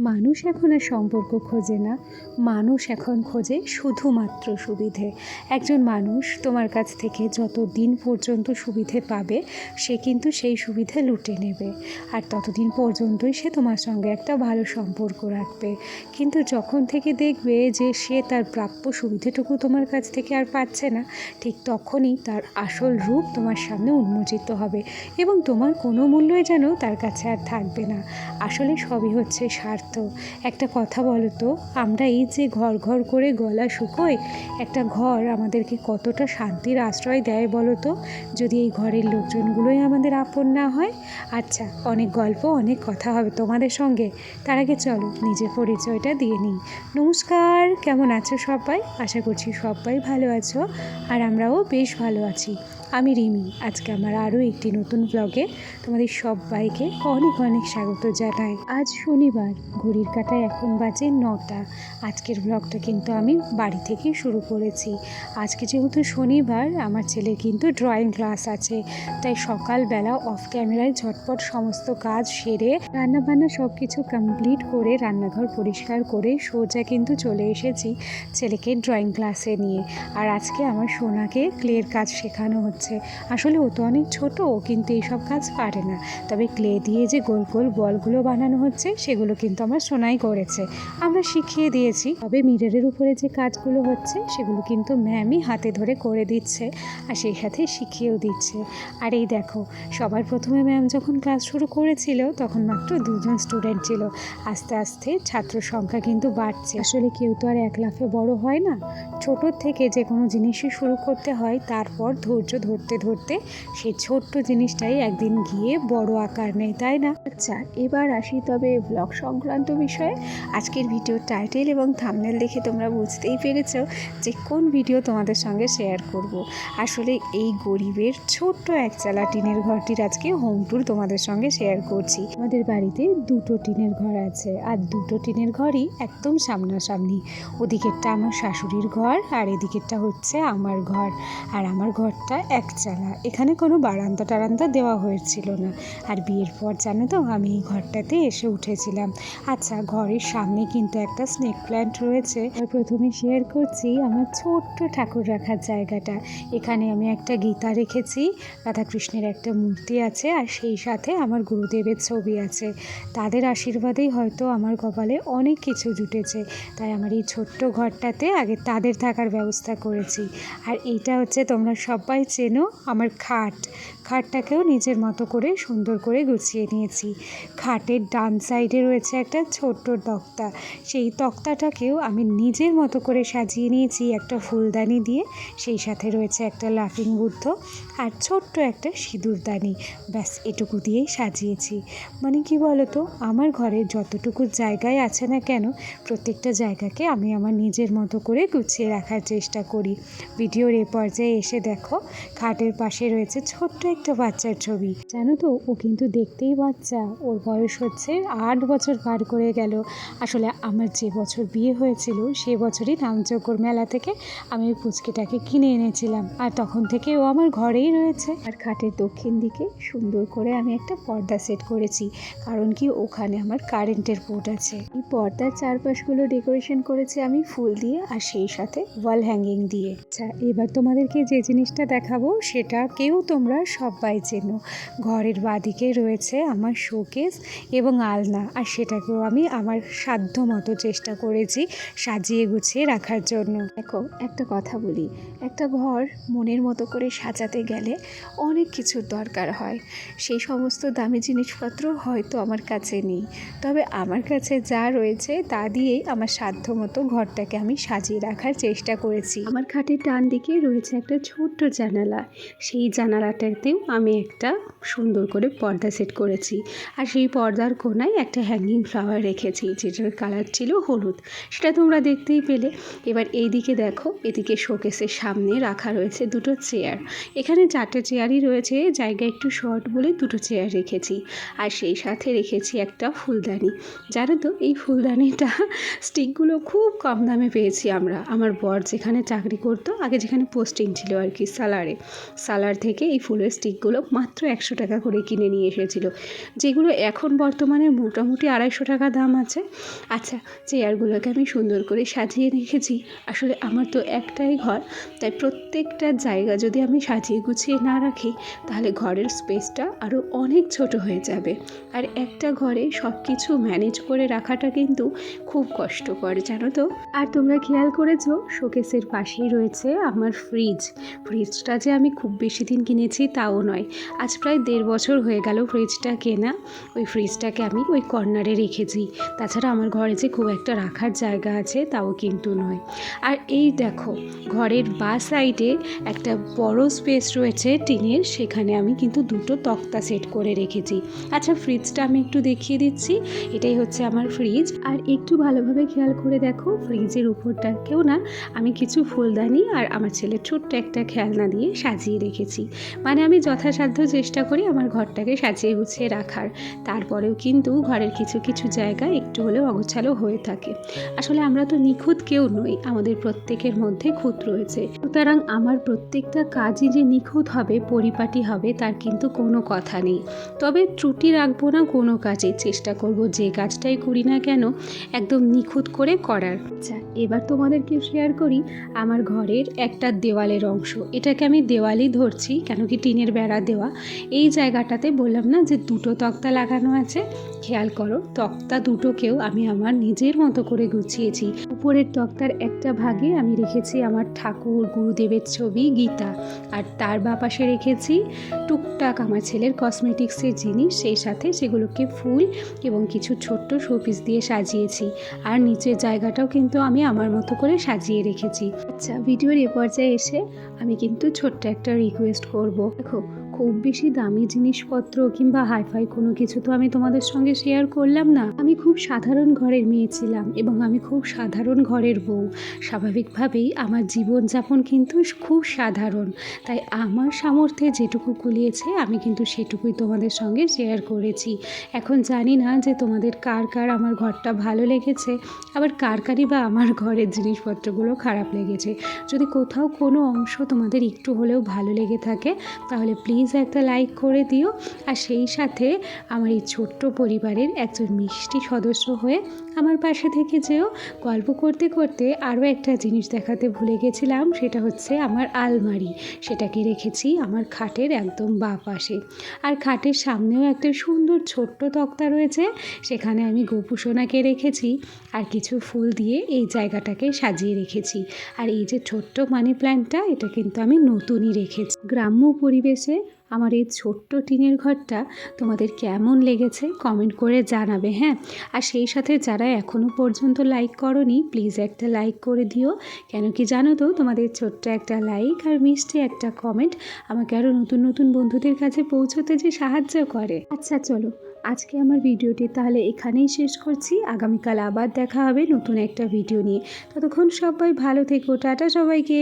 মানুষ এখন আর সম্পর্ক খোঁজে না। মানুষ এখন খোঁজে শুধুমাত্র সুবিধে। একজন মানুষ তোমার কাছ থেকে যত দিন পর্যন্ত সুবিধে পাবে, সে কিন্তু সেই সুবিধে লুটে নেবে। আর ততদিন পর্যন্তই সে তোমার সঙ্গে একটা ভালো সম্পর্ক রাখবে। কিন্তু যখন থেকে দেখবে যে সে তার প্রাপ্য সুবিধেটুকু তোমার কাছ থেকে আর পাচ্ছে না, ঠিক তখনই তার আসল রূপ তোমার সামনে উন্মোচিত হবে এবং তোমার কোনো মূল্যই যেন তার কাছে আর থাকবে না। আসলে সবই হচ্ছে স্বার্থ। একটা কথা বলো তো, আমরা এই যে ঘর ঘর করে গলা শুকোই একটা ঘর আমাদেরকে কতটা শান্তির আশ্রয় দেয় বলো তো? যদি এই ঘরের লোকজনগুলোই আমাদের আপন না হয়? আচ্ছা অনেক গল্প, অনেক কথা হবে তোমাদের সঙ্গে। তার আগে চলো, নিজের পরিচয়টা দিয়ে নিই। নমস্কার, কেমন আছো সবাই? আশা করছি সবাই ভালো আছো, আর আমরাও বেশ ভালো আছি। আমি রিমি। আজকে আমার আরও একটি নতুন ব্লগে তোমাদের সবাইকে অনেক অনেক স্বাগত জানাই। আজ শনিবার, ঘড়ির কাটায় এখন বাজে নটা। আজকের ব্লগটা কিন্তু আমি বাড়ি থেকে শুরু করেছি। আজকে যেহেতু শনিবার, আমার ছেলের কিন্তু ড্রয়িং ক্লাস আছে। তাই সকালবেলা অফ ক্যামেরায় ঝটপট সমস্ত কাজ সেরে রান্নাবান্না সব কিছু কমপ্লিট করে রান্নাঘর পরিষ্কার করে সোজা কিন্তু চলে এসেছি ছেলেকে ড্রয়িং ক্লাসে নিয়ে। আর আজকে আমার সোনাকে ক্লের কাজ শেখানো হচ্ছে। আসলে ও তো অনেক ছোট কিন্তু এইসব কাজ পারে না। তবে ক্লে দিয়ে যে গোল গোল বলগুলো বানানো হচ্ছে, সেগুলো কিন্তু আমার সোনাই করেছে। আমরা শিখিয়ে দিয়েছি। তবে মিররের উপরে যে কাজগুলো হচ্ছে, সেগুলো কিন্তু ম্যামই হাতে ধরে করে দিচ্ছে আর সেই সাথে শিখিয়েও দিচ্ছে। আর এই দেখো, সবার প্রথমে ম্যাম যখন ক্লাস শুরু করেছিল, তখন মাত্র দুজন স্টুডেন্ট ছিল। আস্তে আস্তে ছাত্র সংখ্যা কিন্তু বাড়ছে। আসলে কেউ তো আর এক লাফে বড় হয় না। ছোটোর থেকে যে কোনো জিনিসই শুরু করতে হয়, তারপর ধৈর্য ধরতে ধরতে সেই ছোট্ট জিনিসটাই একদিন গিয়ে বড় আকার নেয়, তাই না? আচ্ছা এবার আসি তবে ব্লগ সংক্রান্ত বিষয়ে। আজকের ভিডিও টাইটেল এবং থামনেল দেখে তোমরা বুঝতেই পেরেছ যে কোন ভিডিও তোমাদের সঙ্গে শেয়ার করব। আসলে এই গরিবের ছোট্ট এক চালা টিনের ঘরটির আজকে হোম ট্যুর তোমাদের সঙ্গে শেয়ার করছি। আমাদের বাড়িতে দুটো টিনের ঘর আছে, আর দুটো টিনের ঘরই একদম সামনাসামনি। ওদিকেরটা আমার শাশুড়ির ঘর, আর এদিকেরটা হচ্ছে আমার ঘর। আর আমার ঘরটা এক চালা এখানে কোনো বারান্দা টারান্দা দেওয়া হয়েছিল না। আর বিয়ের পর জানো তো, আমি এই ঘরটাতে এসে উঠেছিলাম। আচ্ছা ঘরের সামনে কিন্তু একটা স্নেক প্ল্যান্ট রয়েছে। প্রথমে শেয়ার করছি আমার ছোট্ট ঠাকুর রাখার জায়গাটা। এখানে আমি একটা গীতা রেখেছি, রাধাকৃষ্ণের একটা মূর্তি আছে, আর সেই সাথে আমার গুরুদেবের ছবি আছে। তাদের আশীর্বাদেই হয়তো আমার কপালে অনেক কিছু জুটেছে। তাই আমার এই ছোট্ট ঘরটাতে আগে তাদের থাকার ব্যবস্থা করেছি। আর এইটা হচ্ছে তোমরা সবাই চেনো আমার খাট। খাটটাকেও নিজের মতো করে সুন্দর করে গুছিয়ে নিয়েছি। খাটের ডান সাইডে রয়েছে একটা ছোট্ট তক্তা। সেই তক্তাটাকেও আমি নিজের মতো করে সাজিয়ে নিয়েছি একটা ফুলদানি দিয়ে। সেই সাথে রয়েছে একটা লাফিং বুদ্ধ আর ছোট্ট একটা সিঁদুরদানি ব্যাস, এটুকু দিয়েই সাজিয়েছি। মানে কি বলো তো আমার ঘরে যতটুকু জায়গায় আছে না কেন, প্রত্যেকটা জায়গাকে আমি আমার নিজের মতো করে গুছিয়ে রাখার চেষ্টা করি। ভিডিওর এ পর্যায়ে এসে দেখো খাটের পাশে রয়েছে ছোট্ট একটা বাচ্চার ছবি। জানো তো, ও কিন্তু দেখতেই বাচ্চা। ওর বয়স হচ্ছে আট বছর পার করে গেল। আসলে আমার যে বছর বিয়ে হয়েছিল, সে বছরই রামচকর মেলা থেকে আমি ওই পুচকিটাকে কিনে এনেছিলাম। আর তখন থেকে ও আমার ঘরেই রয়েছে। আর খাটের দক্ষিণ দিকে সুন্দর করে আমি একটা পর্দা সেট করেছি। কারণ কি, ওখানে আমার কারেন্টের পোর্ট আছে। এই পর্দার চারপাশগুলো ডেকোরেশন করেছি আমি ফুল দিয়ে আর সেই সাথে ওয়াল হ্যাঙ্গিং দিয়ে। আচ্ছা এবার তোমাদেরকে যে জিনিসটা দেখাবো সেটা কেউ তোমরা সবাই চেনো। ঘরের বাদিকে রয়েছে আমার শোকেস এবং আলনা, আর সেটাকেও আমি আমার সাধ্য মতো চেষ্টা করেছি সাজিয়ে গুছিয়ে রাখার জন্য। দেখো, একটা কথা বলি, একটা ঘর মনের মতো করে সাজাতে গেলে অনেক কিছুর দরকার হয়। সেই সমস্ত দামি জিনিসপত্র হয়তো আমার কাছে নেই, তবে আমার কাছে যা রয়েছে তা দিয়েই আমার সাধ্য মতো ঘরটাকে আমি সাজিয়ে রাখার চেষ্টা করেছি। আমার খাটের ডান দিকে রয়েছে একটা ছোট্ট জানালা সেই জানালাটাতেও আমি একটা সুন্দর করে পর্দা সেট করেছি। আর সেই পর্দার কোনায় একটা হ্যাঙ্গিং ফ্লাওয়ার রেখেছি, যেটার কালার ছিল হলুদ। সেটা তোমরা দেখতেই পেলে। এবার এই দিকে দেখো, এদিকে শোকেসের সামনে রাখা রয়েছে দুটো চেয়ার এখানে চারটে চেয়ারই রয়েছে, জায়গা একটু শর্ট বলে দুটো চেয়ার রেখেছি। আর সেই সাথে রেখেছি একটা ফুলদানি। জানো তো, এই ফুলদানিটা স্টিকগুলো খুব কম দামে পেয়েছি আমরা। আমার বর যেখানে চাকরি করতো, আগে যেখানে পোস্টিং ছিল আর কি স্যালারে সালার থেকে এই ফুলের স্টিকগুলো মাত্র একশো টাকা করে কিনে নিয়ে এসেছিল। যেগুলো এখন বর্তমানে মোটামুটি আড়াইশো টাকা দাম আছে। আচ্ছা চেয়ারগুলোকে আমি সুন্দর করে সাজিয়ে রেখেছি। আসলে আমার তো একটাই ঘর, তাই প্রত্যেকটা জায়গা যদি আমি সাজিয়ে গুছিয়ে না রাখি, তাহলে ঘরের স্পেসটা আরও অনেক ছোট হয়ে যাবে। আর একটা ঘরে সব কিছু ম্যানেজ করে রাখাটা কিন্তু খুব কষ্টকর, জানো তো? আর তোমরা খেয়াল করেছ, শোকেসের পাশেই রয়েছে আমার ফ্রিজ। ফ্রিজটা যে আমি খুব বেশি দিন কিনেছি তাও নয়। আজ প্রায় দেড় বছর হয়ে গেল ফ্রিজটা কেনা। ওই ফ্রিজটাকে আমি ওই কর্নারে রেখেছি। তাছাড়া আমার ঘরে যে খুব একটা রাখার জায়গা আছে তাও কিন্তু নয়। আর এই দেখো, ঘরের বা সাইডে একটা বড় স্পেস রয়েছে টিনের, সেখানে আমি কিন্তু দুটো তক্তা সেট করে রেখেছি। আচ্ছা ফ্রিজটা আমি একটু দেখিয়ে দিচ্ছি। এটাই হচ্ছে আমার ফ্রিজ আর একটু ভালোভাবে খেয়াল করে দেখো ফ্রিজের উপরটাকেও না আমি কিছু ফুলদানি আর আমার ছেলের ছোট্ট একটা খেলনা দিয়ে সাজিয়ে রেখেছি। মানে আমি যথাসাধ্য চেষ্টা করি আমার ঘরটাকে সাজিয়ে গুছিয়ে রাখার। তারপরেও কিন্তু ঘরের কিছু কিছু জায়গা একটু হলেও অগোছালো হয়ে থাকে। আসলে আমরা তো নিখুঁত কেউ নই, আমাদের প্রত্যেকের মধ্যে খুঁত রয়েছে। সুতরাং আমার প্রত্যেকটা কাজই যে নিখুঁত হবে, পরিপাটি হবে, তার কিন্তু কোনো কথা নেই। তবে ত্রুটি রাখব না কোনো কাজে, চেষ্টা করব যে কাজটাই করি না কেন, একদম নিখুঁত করে করার। আচ্ছা এবার তোমাদেরকে শেয়ার করি? আমার ঘরের একটা দেওয়ালের অংশ, এটাকে আমি দেওয়ালই ধরছি কেন কি টিনের বেড়া দেওয়া। এই জায়গাটাতে বললাম না যে দুটো তক্তা লাগানো আছে? খেয়াল করো, তক্তা দুটোকেও আমি আমার নিজের মতো করে গুছিয়েছি। উপরের তক্তার একটা ভাগে আমি রেখেছি আমার ঠাকুর, গুরুদেবের ছবি, গীতা। আর তার বা পাশে রেখেছি টুকটাক আমার ছেলের কসমেটিক্সের জিনিস, সেই সাথে সেগুলোকে ফুল এবং কিছু ছোট্ট শোপিস দিয়ে সাজিয়েছি। আর নিচের জায়গাটাও কিন্তু আমি আমার মতো করে সাজিয়ে রেখেছি। আচ্ছা ভিডিওর এ পর্যায়ে এসে আমি কিন্তু ছোট্ট একটা রিকোয়েস্ট করব। দেখো খুব বেশি দামি জিনিসপত্র কিংবা হাইফাই কোনো কিছু তো আমি তোমাদের সঙ্গে শেয়ার করলাম না। আমি খুব সাধারণ ঘরের মেয়ে ছিলাম এবং আমি খুব সাধারণ ঘরের বউ। স্বাভাবিকভাবেই আমার জীবনযাপন কিন্তু খুব সাধারণ। তাই আমার সামর্থ্যে যেটুকু কুলিয়েছে আমি কিন্তু সেটুকুই তোমাদের সঙ্গে শেয়ার করেছি। এখন জানি না যে তোমাদের কার কার আমার ঘরটা ভালো লেগেছে। আবার কার কারই বা আমার ঘরের জিনিসপত্রগুলো খারাপ লেগেছে। যদি কোথাও কোনো অংশ তোমাদের একটু হলেও ভালো লেগে থাকে, তাহলে প্লিজ একটা লাইক করে দিও। আর সেই সাথে আমার এই ছোট্ট পরিবারের একজন মিষ্টি সদস্য হয়ে আমার পাশে থেকে যেও। গল্প করতে করতে আরও একটা জিনিস দেখাতে ভুলে গেছিলাম, সেটা হচ্ছে আমার আলমারি। সেটাকে রেখেছি আমার খাটের একদম বা পাশে। আর খাটের সামনেও একটা সুন্দর ছোট্ট তক্তা রয়েছে, সেখানে আমি গোপুসোনাকে রেখেছি আর কিছু ফুল দিয়ে এই জায়গাটাকে সাজিয়ে রেখেছি। আর এই যে ছোট্ট মানি প্ল্যান্টটা এটা কিন্তু আমি নতুনই রেখেছি। গ্রাম্য পরিবেশে আমার এই ছোট্ট টিনের ঘরটা তোমাদের কেমন লেগেছে কমেন্ট করে জানাবে হ্যাঁ? আর সেই সাথে যারা এখনও পর্যন্ত লাইক করনি প্লিজ একটা লাইক করে দিও। কেন কি জানো তো, তোমাদের ছোট্ট একটা লাইক আর মিষ্টি একটা কমেন্ট আমাকে আরও নতুন নতুন বন্ধুদের কাছে পৌঁছতে যে সাহায্য করে। আচ্ছা চলো, আজকে আমার ভিডিওটি তাহলে এখানেই শেষ করছি। আগামীকাল আবার দেখা হবে নতুন একটা ভিডিও নিয়ে। ততক্ষণ সবাই ভালো থেকো, টাটা সবাইকে!